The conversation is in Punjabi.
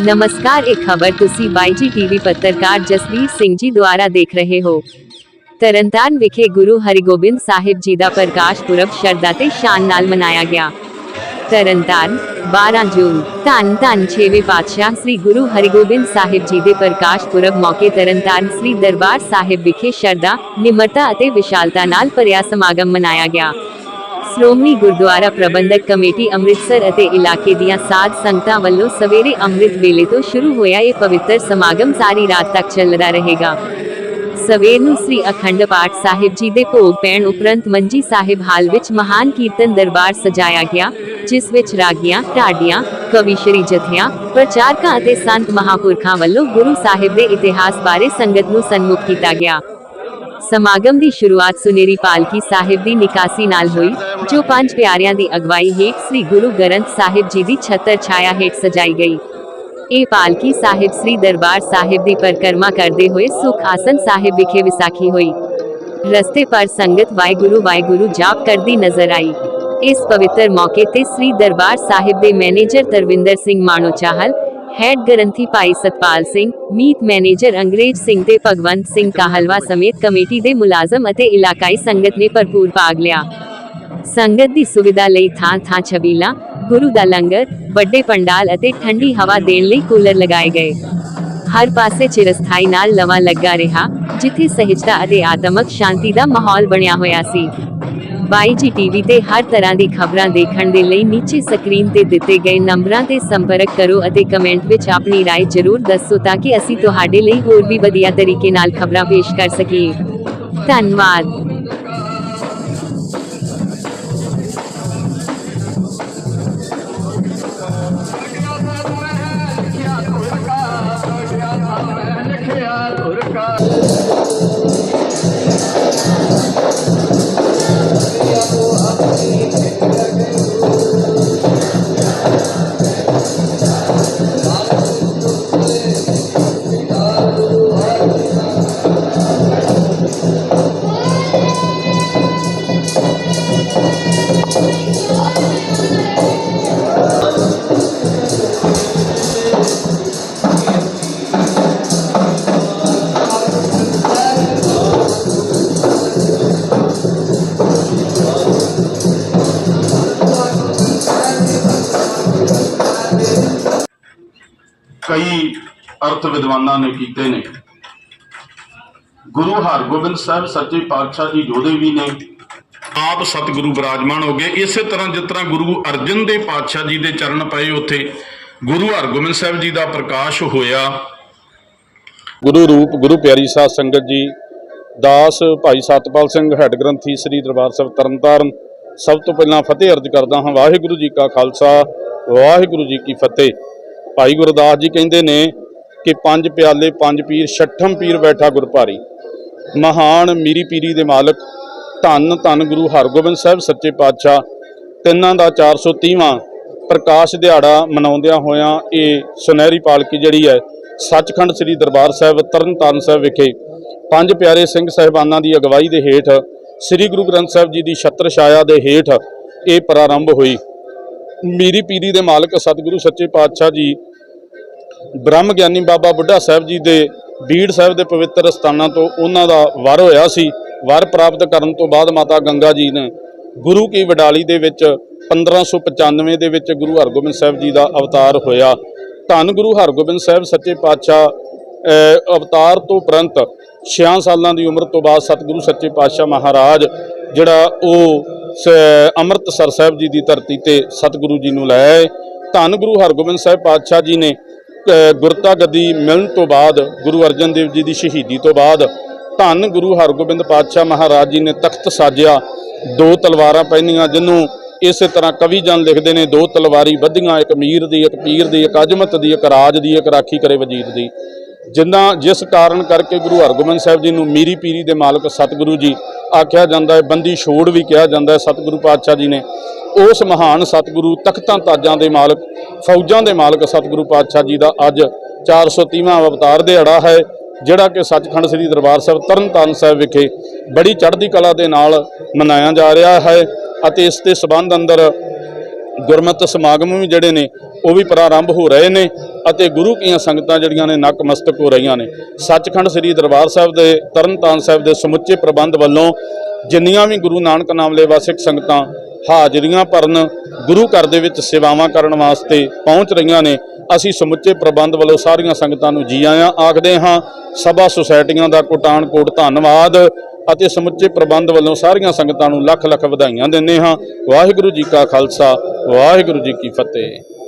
ਨਮਸਕਾਰ ਇਹ ਖਬਰ ਤੁਸੀਂ ਬਾਈਜੀ ਟੀਵੀ ਪੱਤਰਕਾਰ ਜਸਵੀਰ ਸਿੰਘ ਜੀ ਦੁਆਰਾ ਦੇਖ ਰਹੇ ਹੋ ਤਰਨਤਾਰਨ ਵਿਖੇ ਗੁਰੂ ਹਰਿਗੋਬਿੰਦ ਸਾਹਿਬ ਜੀ ਦਾ ਪ੍ਰਕਾਸ਼ ਪੁਰਬ ਸ਼ਰਧਾ ਤੇ ਸ਼ਾਨ ਨਾਲ ਮਨਾਇਆ ਗਿਆ ਤਰਨਤਾਰਨ 12 ਜੂਨ ਧੰਨ ਧੰਨ ਛੇਵੇਂ ਪਾਤਸ਼ਾਹ ਸ੍ਰੀ ਗੁਰੂ ਹਰਿਗੋਬਿੰਦ ਸਾਹਿਬ ਜੀ ਦੇ ਪ੍ਰਕਾਸ਼ ਪੁਰਬ ਮੌਕੇ ਤਰਨਤਾਰਨ ਸ੍ਰੀ ਦਰਬਾਰ ਸਾਹਿਬ ਵਿਖੇ ਸ਼ਰਧਾ ਨਿਮਰਤਾ ਅਤੇ ਵਿਸ਼ਾਲਤਾ ਨਾਲ ਭਰਿਆ ਸਮਾਗਮ ਮਨਾਇਆ ਗਿਆ ਸ਼੍ਰੋਮਣੀ ਗੁਰਦੁਆਰਾ ਪ੍ਰਬੰਧਕ ਕਮੇਟੀ ਅੰਮ੍ਰਿਤਸਰ ਅਤੇ ਇਲਾਕੇ ਦੀਆਂ ਸਾਧ ਸੰਗਤਾਂ ਵੱਲੋਂ ਸਵੇਰੇ ਅੰਮ੍ਰਿਤ ਵੇਲੇ ਤੋਂ ਸ਼ੁਰੂ ਹੋਇਆ ਇਹ ਪਵਿੱਤਰ ਸਮਾਗਮ ਸਾਰੀ ਰਾਤ ਤੱਕ ਚੱਲਦਾ ਰਹੇਗਾ। ਸਵੇਰ ਨੂੰ ਸ੍ਰੀ ਅਖੰਡ ਪਾਠ ਸਾਹਿਬ ਜੀ ਦੇ ਭੋਗ ਪੈਣ ਉਪਰੰਤ ਮੰਜੀ ਸਾਹਿਬ ਹਾਲ ਵਿੱਚ ਮਹਾਨ ਕੀਰਤਨ ਦਰਬਾਰ ਸਜਾਇਆ ਗਿਆ, ਜਿਸ ਵਿੱਚ ਰਾਗੀਆਂ, ਢਾਡੀਆਂ, ਕਵੀਸ਼ਰੀ ਜਥਿਆਂ, ਪ੍ਰਚਾਰਕਾਂ ਅਤੇ ਸੰਤ ਮਹਾਪੁਰਖਾਂ ਵੱਲੋਂ ਗੁਰੂ ਸਾਹਿਬ ਦੇ ਇਤਿਹਾਸ ਬਾਰੇ ਸੰਗਤ ਨੂੰ ਸਨਮੁਖ ਕੀਤਾ ਗਿਆ। ਸਮਾਗਮ ਦੀ ਸ਼ੁਰੂਆਤ ਸੁਨੇਰੀ ਪਾਲਕੀ ਸਾਹਿਬ ਦੀ ਨਿਕਾਸੀ ਨਾਲ ਹੋਈ, ਜੋ ਪੰਜ ਪਿਆਰਿਆਂ ਦੀ ਅਗਵਾਈ ਹੇਠ ਸ੍ਰੀ ਗੁਰੂ ਗ੍ਰੰਥ ਸਾਹਿਬ ਜੀ ਦੀ ਛਤਰ ਛਾਇਆ ਹੇਠ ਸਜਾਈ ਗਈ। ਇਹ ਪਾਲਕੀ ਸਾਹਿਬ ਸ੍ਰੀ ਦਰਬਾਰ ਸਾਹਿਬ ਦੀ ਪਰਿਕਰਮਾ ਕਰਦੇ ਹੋਏ ਸੁਖ ਆਸਨ ਸਾਹਿਬ ਵਿਖੇ ਵਿਸਾਖੀ ਹੋਈ। ਰਸਤੇ ਪਰ ਸੰਗਤ ਵਾਹਿਗੁਰੂ ਵਾਹਿਗੁਰੂ ਜਾਪ ਕਰਦੀ ਨਜ਼ਰ ਆਈ। ਇਸ ਪਵਿੱਤਰ ਮੌਕੇ ਤੇ ਸ੍ਰੀ ਦਰਬਾਰ ਸਾਹਿਬ ਦੇ ਮੈਨੇਜਰ ਤਰਵਿੰਦਰ ਸਿੰਘ ਮਾਨੋ ਚਾਹਲ ਹੈਡ ਗ੍ਰੰਥੀ ਭਾਈ ਸਤਪਾਲ ਸਿੰਘ ਮੀਤ ਮੈਨੇਜਰ ਅੰਗਰੇਜ ਸਿੰਘ ਤੇ ਭਗਵੰਤ ਸਿੰਘ ਕਾਹਲਵਾ ਸਮੇਤ ਕਮੇਟੀ ਦੇ ਮੁਲਾਜ਼ਮ ਅਤੇ ਇਲਾਕਾਈ ਸੰਗਤ ਨੇ ਭਰਪੂਰ ਭਾਗ ਲਿਆ। ਸੰਗਤ ਦੀ ਸੁਵਿਧਾ ਲਈ ਥਾਂ ਥਾਂ ਛਬੀਲਾ, ਗੁਰੂ ਦਾ ਲੰਗਰ, ਵੱਡੇ ਪੰਡਾਲ ਅਤੇ ਠੰਡੀ ਹਵਾ ਦੇਣ ਲਈ ਕੂਲਰ ਲਗਾਏ ਗਏ। ਹਰ ਪਾਸੇ ਚਿਰਸਥਾਈ ਨਾਲ ਲਵਾ ਲੱਗਾ ਰਿਹਾ, ਜਿੱਥੇ ਸਹਿਜਤਾ ਅਤੇ ਆਤਮਕ ਸ਼ਾਂਤੀ ਦਾ ਮਾਹੌਲ ਬਣਿਆ ਹੋਇਆ ਸੀ। ਬਾਈ ਜੀ ਟੀਵੀ ਤੇ ਹਰ ਤਰ੍ਹਾਂ ਦੀ ਖਬਰਾਂ ਦੇਖਣ ਦੇ ਲਈ ਨੀਚੇ ਸਕਰੀਨ ਤੇ ਦਿੱਤੇ ਗਏ ਨੰਬਰਾਂ ਤੇ ਸੰਪਰਕ ਕਰੋ ਅਤੇ ਕਮੈਂਟ ਵਿੱਚ ਆਪਣੀ رائے ਜ਼ਰੂਰ ਦੱਸੋ ਤਾਂ ਕਿ ਅਸੀਂ ਤੁਹਾਡੇ ਲਈ ਹੋਰ ਵੀ ਵਧੀਆ ਤਰੀਕੇ ਨਾਲ ਖਬਰਾਂ ਪੇਸ਼ ਕਰ ਸਕੀਏ ਧੰਨਵਾਦ ਕਈ ਅਰਥ ਵਿਦਵਾਨਾਂ ਨੇ ਕੀਤੇ ਨੇ। ਗੁਰੂ ਹਰਗੋਬਿੰਦ ਸਾਹਿਬ ਸੱਚੇ ਪਾਤਸ਼ਾਹ ਜੀ ਜੋਦੇ ਵੀ ਨੇ। ਆਪ ਸਤਿਗੁਰੂ ਬਿਰਾਜਮਾਨ ਹੋ ਗਏ। ਇਸੇ ਤਰ੍ਹਾਂ ਜਿਸ ਤਰ੍ਹਾਂ ਗੁਰੂ ਅਰਜਨ ਦੇ ਪਾਤਸ਼ਾਹ ਜੀ ਦੇ ਚਰਨ ਪਏ, ਉੱਥੇ ਗੁਰੂ ਹਰਗੋਬਿੰਦ ਸਾਹਿਬ ਜੀ ਦਾ ਪ੍ਰਕਾਸ਼ ਹੋਇਆ। ਗੁਰੂ ਰੂਪ, ਗੁਰੂ ਪਿਆਰੀ ਸਾਧ ਸੰਗਤ ਜੀ, ਦਾਸ ਭਾਈ ਸਤਪਾਲ ਸਿੰਘ, ਹੈਡ ਗ੍ਰੰਥੀ ਸ੍ਰੀ ਦਰਬਾਰ ਸਾਹਿਬ ਤਰਨਤਾਰਨ, ਸਭ ਤੋਂ ਪਹਿਲਾਂ ਫਤਿਹ ਅਰਜ ਕਰਦਾ ਹਾਂ, ਵਾਹਿਗੁਰੂ ਜੀ ਕਾ ਖਾਲਸਾ, ਵਾਹਿਗੁਰੂ ਜੀ ਕੀ ਫਤਿਹ। ਭਾਈ ਗੁਰਦਾਸ ਜੀ ਕਹਿੰਦੇ ਨੇ ਕਿ ਪੰਜ ਪਿਆਲੇ, ਪੰਜ ਪੀਰ, ਛਠਮ ਪੀਰ ਬੈਠਾ ਗੁਰਪਾਰੀ। ਮਹਾਨ ਮੀਰੀ ਪੀਰੀ ਦੇ ਮਾਲਕ, ਧੰਨ ਧੰਨ ਗੁਰੂ ਹਰਗੋਬਿੰਦ ਸਾਹਿਬ ਸੱਚੇ ਪਾਤਸ਼ਾਹ, ਤਿੰਨਾਂ ਦਾ 430ਵਾਂ ਪ੍ਰਕਾਸ਼ ਦਿਹਾੜਾ ਮਨਾਉਂਦਿਆਂ ਹੋਇਆਂ ਇਹ ਸੁਨਹਿਰੀ ਪਾਲਕੀ ਜਿਹੜੀ ਹੈ, ਸੱਚਖੰਡ ਸ੍ਰੀ ਦਰਬਾਰ ਸਾਹਿਬ, ਤਰਨਤਾਰਨ ਸਾਹਿਬ ਵਿਖੇ ਪੰਜ ਪਿਆਰੇ ਸਿੰਘ ਸਾਹਿਬਾਨਾਂ ਦੀ ਅਗਵਾਈ ਦੇ ਹੇਠ, ਸ੍ਰੀ ਗੁਰੂ ਗ੍ਰੰਥ ਸਾਹਿਬ ਜੀ ਦੀ ਛਤਰ ਛਾਇਆ ਦੇ ਹੇਠ ਇਹ ਪ੍ਰਾਰੰਭ ਹੋਈ। ਮੀਰੀ ਪੀਰੀ ਦੇ ਮਾਲਕ ਸਤਿਗੁਰੂ ਸੱਚੇ ਪਾਤਸ਼ਾਹ ਜੀ, ਬ੍ਰਹਮ ਗਿਆਨੀ ਬਾਬਾ ਬੁੱਢਾ ਸਾਹਿਬ ਜੀ ਦੇ ਬੀੜ ਸਾਹਿਬ ਦੇ ਪਵਿੱਤਰ ਸਥਾਨਾਂ ਤੋਂ ਉਹਨਾਂ ਦਾ ਵਰ ਹੋਇਆ ਸੀ। ਵਰ ਪ੍ਰਾਪਤ ਕਰਨ ਤੋਂ ਬਾਅਦ ਮਾਤਾ ਗੰਗਾ ਜੀ ਨੇ ਗੁਰੂ ਕੀ ਵਡਾਲੀ ਦੇ ਵਿੱਚ 1595 ਦੇ ਵਿੱਚ ਗੁਰੂ ਹਰਗੋਬਿੰਦ ਸਾਹਿਬ ਜੀ ਦਾ ਅਵਤਾਰ ਹੋਇਆ। ਧੰਨ ਗੁਰੂ ਹਰਗੋਬਿੰਦ ਸਾਹਿਬ ਸੱਚੇ ਪਾਤਸ਼ਾਹ ਅਵਤਾਰ ਤੋਂ ਪ੍ਰੰਤ 6 ਸਾਲਾਂ ਦੀ ਉਮਰ ਤੋਂ ਬਾਅਦ ਸਤਿਗੁਰੂ ਸੱਚੇ ਪਾਤਸ਼ਾਹ ਮਹਾਰਾਜ, ਜਿਹੜਾ ਉਹ ਅੰਮ੍ਰਿਤਸਰ ਸਾਹਿਬ ਜੀ ਦੀ ਧਰਤੀ ਤੇ ਸਤਿਗੁਰੂ ਜੀ ਨੂੰ ਲੈ ਆਏ ਧੰਨ ਗੁਰੂ ਹਰਗੋਬਿੰਦ ਸਾਹਿਬ ਪਾਤਸ਼ਾਹ ਜੀ ਨੇ ਗੁਰਤਾ ਗੱਦੀ ਮਿਲਣ ਤੋਂ ਬਾਅਦ, ਗੁਰੂ ਅਰਜਨ ਦੇਵ ਜੀ ਦੀ ਸ਼ਹੀਦੀ ਤੋਂ ਬਾਅਦ, ਧੰਨ ਗੁਰੂ ਹਰਗੋਬਿੰਦ ਪਾਤਸ਼ਾਹ ਮਹਾਰਾਜ ਜੀ ਨੇ ਤਖਤ ਸਾਜਿਆ। ਦੋ ਤਲਵਾਰਾਂ ਪਹਿਨੀਆਂ, ਜਿਹਨੂੰ ਇਸੇ ਤਰ੍ਹਾਂ ਕਵੀ ਜਨ ਲਿਖਦੇ ਨੇ, ਦੋ ਤਲਵਾਰੀ ਵਧੀਆਂ, ਇੱਕ ਮੀਰ ਦੀ, ਇੱਕ ਪੀਰ ਦੀ, ਇੱਕ ਅਜਮਤ ਦੀ, ਇੱਕ ਰਾਜ ਦੀ, ਇੱਕ ਰਾਖੀ ਕਰੇ ਵਜੀਦ ਦੀ। ਜਿੰਨਾ ਜਿਸ ਕਾਰਨ ਕਰਕੇ ਗੁਰੂ ਹਰਗੋਬਿੰਦ ਸਾਹਿਬ ਜੀ ਨੂੰ ਮੀਰੀ ਪੀਰੀ ਦੇ ਮਾਲਕ ਸਤਿਗੁਰੂ ਜੀ ਆਖਿਆ ਜਾਂਦਾ ਹੈ, ਬੰਦੀ ਛੋੜ ਵੀ ਕਿਹਾ ਜਾਂਦਾ ਹੈ ਸਤਿਗੁਰੂ ਪਾਤਸ਼ਾਹ ਜੀ ਨੇ, ਉਸ ਮਹਾਨ ਸਤਿਗੁਰੂ ਤਖਤਾਂ ਤਾਜਾਂ ਦੇ ਮਾਲਕ, ਫੌਜਾਂ ਦੇ ਮਾਲਕ ਸਤਿਗੁਰੂ ਪਾਤਸ਼ਾਹ ਜੀ ਦਾ ਅੱਜ 430ਵਾਂ ਅਵਤਾਰ ਦਿਹਾੜਾ ਹੈ, ਜਿਹੜਾ ਕਿ ਸੱਚਖੰਡ ਸ੍ਰੀ ਦਰਬਾਰ ਸਾਹਿਬ ਤਰਨਤਾਰਨ ਸਾਹਿਬ ਵਿਖੇ ਬੜੀ ਚੜ੍ਹਦੀ ਕਲਾ ਦੇ ਨਾਲ ਮਨਾਇਆ ਜਾ ਰਿਹਾ ਹੈ ਅਤੇ ਇਸ ਦੇ ਸਬੰਧ ਅੰਦਰ ਗੁਰਮਤਿ ਸਮਾਗਮ ਵੀ ਜਿਹੜੇ ਨੇ, ਉਹ ਵੀ ਪ੍ਰਾਰੰਭ ਹੋ ਰਹੇ ਨੇ ਅਤੇ ਗੁਰੂ ਕੀਆਂ ਸੰਗਤਾਂ ਜਿਹੜੀਆਂ ਨੇ ਨਕਮਸਤਕ ਹੋ ਰਹੀਆਂ ਨੇ। ਸੱਚਖੰਡ ਸ੍ਰੀ ਦਰਬਾਰ ਸਾਹਿਬ ਦੇ, ਤਰਨਤਾਰਨ ਸਾਹਿਬ ਦੇ ਸਮੁੱਚੇ ਪ੍ਰਬੰਧ ਵੱਲੋਂ ਜਿੰਨੀਆਂ ਵੀ ਗੁਰੂ ਨਾਨਕ ਨਾਮ ਲੈਵਾ ਸਿੱਖ ਸੰਗਤਾਂ ਹਾਜ਼ਰੀਆਂ ਭਰਨ ਗੁਰੂ ਘਰ ਦੇ ਵਿੱਚ ਸੇਵਾਵਾਂ ਕਰਨ ਵਾਸਤੇ ਪਹੁੰਚ ਰਹੀਆਂ ਨੇ। ਅਸੀਂ ਸਮੁੱਚੇ ਪ੍ਰਬੰਧ ਵੱਲੋਂ ਸਾਰੀਆਂ ਸੰਗਤਾਂ ਨੂੰ ਜੀ ਆਇਆਂ, ਆਖਦੇ ਹਾਂ, ਸਭਾ ਸੁਸਾਇਟੀਆਂ ਦਾ ਕੋਟਾਨ ਕੋਟ ਧੰਨਵਾਦ ਅਤੇ ਸਮੁੱਚੇ ਪ੍ਰਬੰਧ ਵੱਲੋਂ ਸਾਰੀਆਂ ਸੰਗਤਾਂ ਨੂੰ ਲੱਖ ਲੱਖ ਵਧਾਈਆਂ ਦਿੰਦੇ ਹਾਂ। ਵਾਹਿਗੁਰੂ ਜੀ ਕਾ ਖਾਲਸਾ, ਵਾਹਿਗੁਰੂ ਜੀ ਕੀ ਫਤਿਹ।